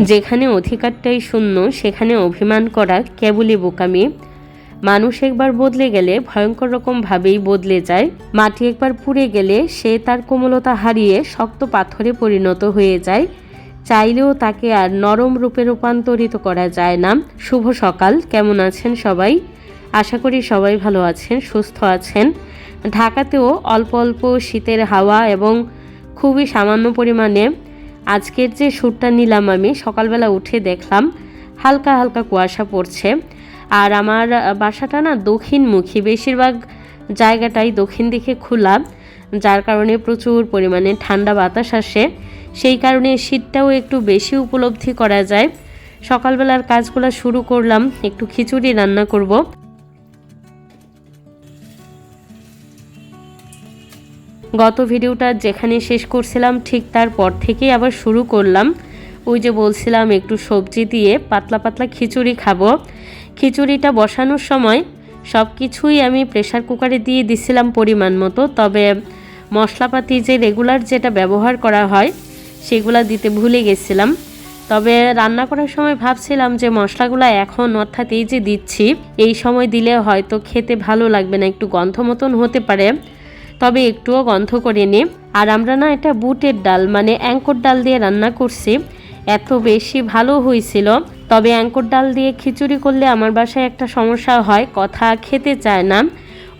যেখানে অধিকারটাই শূন্য, সেখানে অভিমান করা কেবলই বোকামি। মানুষ একবার বদলে গেলে ভয়ঙ্কর রকমভাবেই বদলে যায়। মাটি একবার পুড়ে গেলে সে তার কোমলতা হারিয়ে শক্ত পাথরে পরিণত হয়ে যায়। চাইলেও তাকে আর নরম রূপে রূপান্তরিত করা যায় না। শুভ সকাল, কেমন আছেন সবাই? আশা করি সবাই ভালো আছেন, সুস্থ আছেন। ঢাকাতেও অল্প অল্প শীতের হাওয়া এবং খুবই সামান্য পরিমাণে আজকের যে শ্যুটটা নিলাম আমি, সকালবেলা উঠে দেখলাম হালকা হালকা কুয়াশা পড়ছে। আর আমার বাসাটা না দক্ষিণমুখী, বেশিরভাগ জায়গাটাই দক্ষিণ দিকে খোলা, যার কারণে প্রচুর পরিমাণে ঠান্ডা বাতাস আসে। সেই কারণে শীতটাও একটু বেশি উপলব্ধি করা যায়। সকালবেলার কাজগুলো শুরু করলাম, একটু খিচুড়ি রান্না করব। গত ভিডিওটা যেখানে শেষ করছিলাম, ঠিক তারপর থেকেই আবার শুরু করলাম। ওই যে বলছিলাম, একটু সবজি দিয়ে পাতলা পাতলা খিচুড়ি খাব। খিচুড়িটা বসানোর সময় সব কিছুই আমি প্রেশার কুকারে দিয়ে দিছিলাম পরিমাণ মতো। তবে মশলাপাতি যে রেগুলার যেটা ব্যবহার করা হয়, সেগুলো দিতে ভুলে গেছিলাম। তবে রান্না করার সময় ভাবছিলাম যে মশলাগুলো এখন অর্থাৎ এই যে দিচ্ছি, এই সময় দিলে হয়তো খেতে ভালো লাগবে না, একটু গন্ধ মতন হতে পারে। তবে একটুও গন্ধ করিনি আর আমরা না এটা বুটের ডাল মানে অ্যাঙ্কর ডাল দিয়ে রান্না করছি। এত বেশি ভালো হয়েছিল। তবে অ্যাঙ্কর ডাল দিয়ে খিচুড়ি করলে আমার বাসায় একটা সমস্যা হয়, কথা খেতে চায় না।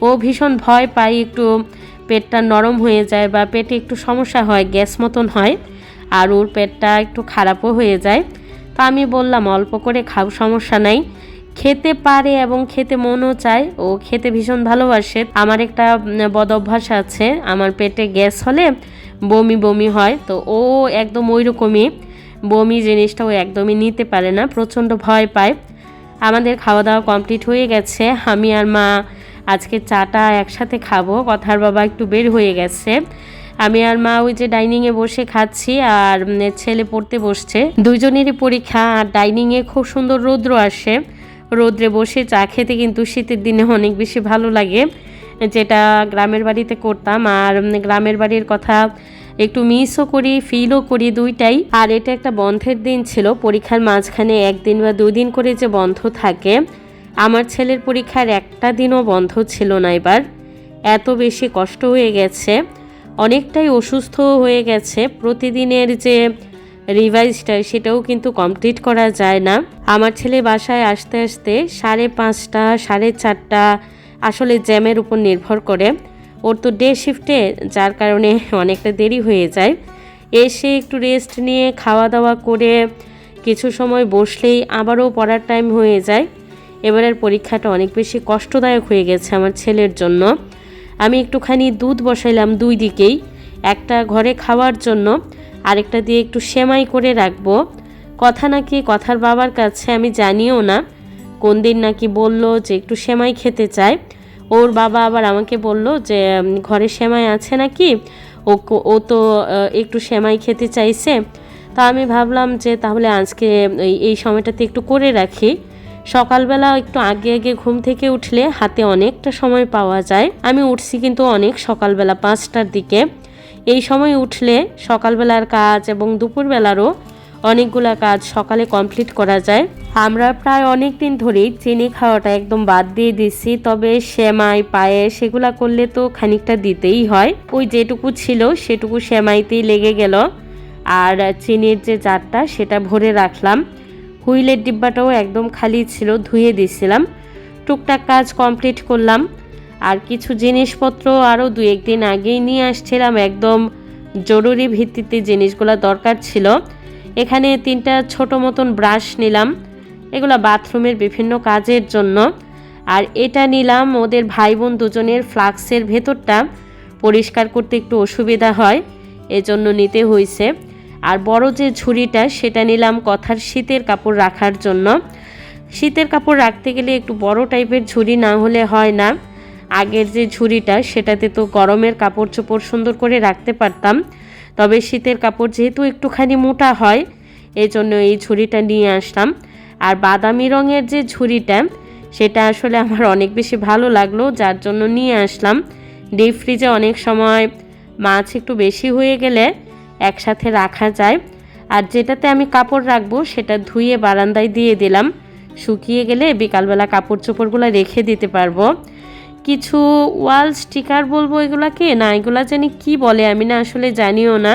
ও ভীষণ ভয় পায়, একটু পেটটা নরম হয়ে যায় বা পেটে একটু সমস্যা হয়, গ্যাস মতন হয়। আর ওর পেটটা একটু খারাপও হয়ে যায়। তা আমি বললাম, অল্প করে খাও, সমস্যা নাই। খেতে পারে এবং খেতে মনও চায়। ও খেতে ভীষণ ভালোবাসে। আমার একটা বদ অভ্যাস আছে। আমার পেটে গ্যাস হলে বমি বমি হয়। তো ও একদম ওই রকমই বমি জিনিসটা ও একদমই নিতে পারে না। প্রচণ্ড ভয় পায়। আমাদের খাওয়া দাওয়া কমপ্লিট হয়ে গেছে। আমি আর মা আজকে চাটা একসাথে খাব। কথার বাবা একটু বের হয়ে গেছে। আমি আর মা ওই যে ডাইনিংয়ে বসে খাচ্ছি আর ছেলে পড়তে বসছে। দুজনেরই পরীক্ষা। আর ডাইনিংয়ে খুব সুন্দর রৌদ্র আসে। রোদ্রে বসে চা খেতে কিন্তু শীতের দিনে অনেক বেশি ভালো লাগে। যেটা গ্রামের বাড়িতে করতাম আর গ্রামের বাড়ির কথা একটু মিসও করি ফিলও করি দুইটাই। আর এটা একটা বন্ধের দিন ছিল, পরীক্ষার মাঝখানে একদিন বা দুই দিন করে যে বন্ধ থাকে, আমার ছেলের পরীক্ষার একটা দিনও বন্ধ ছিল না এবার। এত বেশি কষ্ট হয়ে গেছে, অনেকটাই অসুস্থ হয়ে গেছে। প্রতিদিনের যে রিভাইজটা সেটাও কিন্তু কমপ্লিট করা যায় না। আমার ছেলে বাসায় আসতে আসতে সাড়ে পাঁচটা, সাড়ে চারটা আসলে জ্যামের উপর নির্ভর করে। ওর তো ডে শিফটে যার কারণে অনেকটা দেরি হয়ে যায়। এসে একটু রেস্ট নিয়ে খাওয়া দাওয়া করে কিছু সময় বসলেই আবারও পড়ার টাইম হয়ে যায়। এবারের পরীক্ষাটা অনেক বেশি কষ্টদায়ক হয়ে গেছে আমার ছেলের জন্য। আমি একটুখানি দুধ বসাইলাম দুই দিকেই, একটা ঘরে খাওয়ার জন্য। আরেকটা দিয়ে একটু সেমাই করে রাখব। কথা নাকি কথার বাবার কাছে আমি জানিও না। কোন দিন নাকি বলল যে একটু সেমাই খেতে চায়। ওর বাবা আবার আমাকে বলল যে ঘরে সেমাই আছে নাকি? ও ও তো একটু সেমাই খেতে চাইছে। তা আমি ভাবলাম যে তাহলে আজকে এই সময়টাতে একটু করে রাখি। সকালবেলা একটু আগে আগে ঘুম থেকে উঠলে হাতে অনেকটা সময় পাওয়া যায়। আমি উঠছি কিন্তু অনেক সকালবেলা পাঁচটার দিকে। এই সময় উঠলে সকালবেলার কাজ এবং দুপুরবেলারও অনেকগুলা কাজ সকালে কমপ্লিট করা যায়। আমরা প্রায় অনেক দিন ধরেই চিনি খাওয়াটা একদম বাদ দিয়ে দিচ্ছি তবে সেমাই পায়ে সেগুলা করলে তো খানিকটা দিতেই হয়। ওই যেটুকু ছিল সেটুকু সেমাইতেই লেগে গেল। আর চিনির যে জারটা সেটা ভরে রাখলাম। হুইলের ডিব্বাটাও একদম খালি ছিল, ধুয়ে দিছিলাম। টুকটাক কাজ কমপ্লিট করলাম। আর কিছু জিনিসপত্র আরও দু একদিন আগেই নিয়ে আসছিলাম। একদম জরুরি ভিত্তিতে জিনিসগুলো দরকার ছিল। এখানে তিনটা ছোট মতন ব্রাশ নিলাম। এগুলো বাথরুমের বিভিন্ন কাজের জন্য। আর এটা নিলাম ওদের ভাই বোন দুজনের ফ্লাক্সের ভেতরটা। পরিষ্কার করতে একটু অসুবিধা হয়, এজন্য নিতে হয়েছে আর বড় যে ঝুড়িটা, সেটা নিলাম কথার শীতের কাপড় রাখার জন্য। শীতের কাপড় রাখতে গেলে একটু বড় টাইপের ঝুড়ি না হলে হয় না। আগের যে ঝুড়িটা, সেটাতে তো গরমের কাপড় চোপড় সুন্দর করে রাখতে পারতাম। তবে শীতের কাপড় যেহেতু একটুখানি মোটা হয় এই জন্য এই ঝুড়িটা নিয়ে আসলাম। আর বাদামি রঙের যে ঝুড়িটা, সেটা আসলে আমার অনেক বেশি ভালো লাগল, যার জন্য নিয়ে আসলাম। ডিপ ফ্রিজে অনেক সময় মাছ একটু বেশি হয়ে গেলে একসাথে রাখা যায়। আর যেটাতে আমি কাপড় রাখব, সেটা ধুয়ে বারান্দায় দিয়ে দিলাম। শুকিয়ে গেলে বিকালবেলা কাপড় চোপড়গুলো রেখে দিতে পারব। কিছু ওয়াল স্টিকার বলব এগুলাকে? না, এগুলা জানি কি বলে আমি না আসলে জানিও না।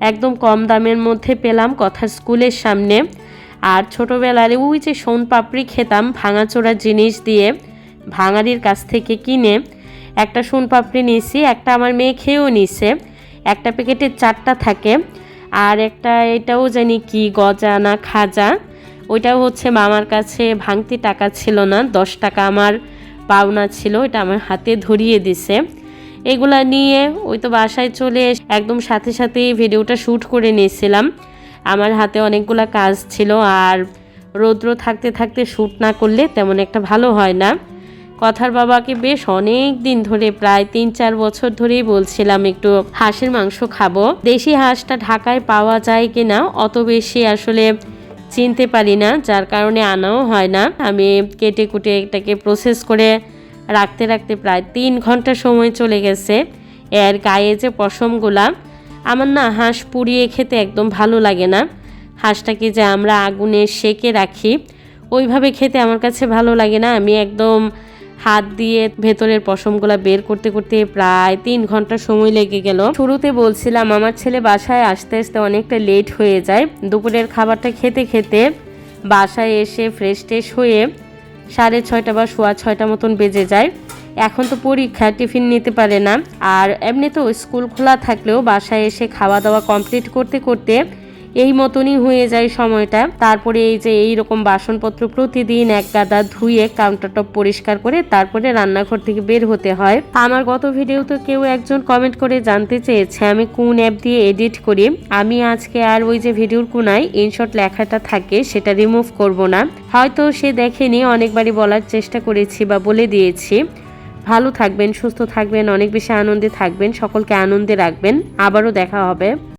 একদম কম দামের মধ্যে পেলাম কথা স্কুলের সামনে। আর ছোটোবেলার ওই যে সোন পাপড়ি খেতাম ভাঙাচোরা জিনিস দিয়ে ভাঙারির কাছ থেকে কিনে। একটা সোন পাপড়ি নিয়েছি, একটা আমার মেয়ে খেয়েও নিছে একটা প্যাকেটে চারটা থাকে। আর একটা এটাও জানি কি, গজা না খাজা। ওইটাও হচ্ছে মামার কাছে ভাঙতি টাকা ছিল না, দশ টাকা আমার পাওনা ছিল, এটা আমার হাতে ধরিয়ে দিছে। এগুলা নিয়ে ওই তো বাসায় চলে একদম সাথে সাথে ভিডিওটা শ্যুট করে নিয়েছিলাম। আমার হাতে অনেকগুলা কাজ ছিল আর রৌদ্র থাকতে থাকতে শ্যুট না করলে তেমন একটা ভালো হয় না। কথার বাবাকে বেশ অনেক দিন ধরে, প্রায় তিন চার বছর ধরেই বলছিলাম, একটু হাঁসের মাংস খাব। দেশি হাঁসটা ঢাকায় পাওয়া যায় কিনা, অত বেশি আসলে চিনতে পারি না, যার কারণে আনাও হয় না। আমি কেটে কুটে এটাকে প্রসেস করে রাখতে রাখতে প্রায় তিন ঘণ্টা সময় চলে গেছে। এর গায়ে যে পশমগুলা, আমার না হাঁস পুড়িয়ে খেতে একদম ভালো লাগে না। হাঁসটাকে যে আমরা আগুনে সেকে রাখি, ওইভাবে খেতে আমার কাছে ভালো লাগে না। আমি একদম হাত দিয়ে ভেতরের পশমগুলা বের করতে করতে প্রায় তিন ঘণ্টা সময় লেগে গেল। শুরুতে বলছিলাম, আমার ছেলে বাসায় আসতে আসতে অনেকটা লেট হয়ে যায়। দুপুরের খাবারটা খেতে খেতে বাসায় এসে ফ্রেশ ট্রেশ হয়ে সাড়ে ছয়টা বা সোয়া ছয়টা মতন বেজে যায়। এখন তো পরীক্ষা, টিফিন নিতে পারে না। আর এমনি তো স্কুল খোলা থাকলেও বাসায় এসে খাওয়া দাওয়া কমপ্লিট করতে করতে এই মতনই হয়ে যায় সময়টা। তারপরে এই যে এই রকম বাসনপত্র প্রতিদিন এক গাদা ধুয়ে কাউন্টার টপ পরিষ্কার করে তারপরে রান্নাঘর থেকে বের হতে হয়। আমার গত ভিডিওতে কেউ একজন কমেন্ট করে জানতে চেয়েছে, আমি কোন অ্যাপ দিয়ে এডিট করি? আমি আজকে আর ওই যে ভিডিওর কোনায় ইনশর্ট লেখাটা থাকে, সেটা রিমুভ করব না। হয়তো সে দেখেনি, অনেকবারই বলার চেষ্টা করেছি বা বলে দিয়েছি। ভালো থাকবেন, সুস্থ থাকবেন, অনেক বেশি আনন্দে থাকবেন, সকলকে আনন্দে রাখবেন। আবারও দেখা হবে।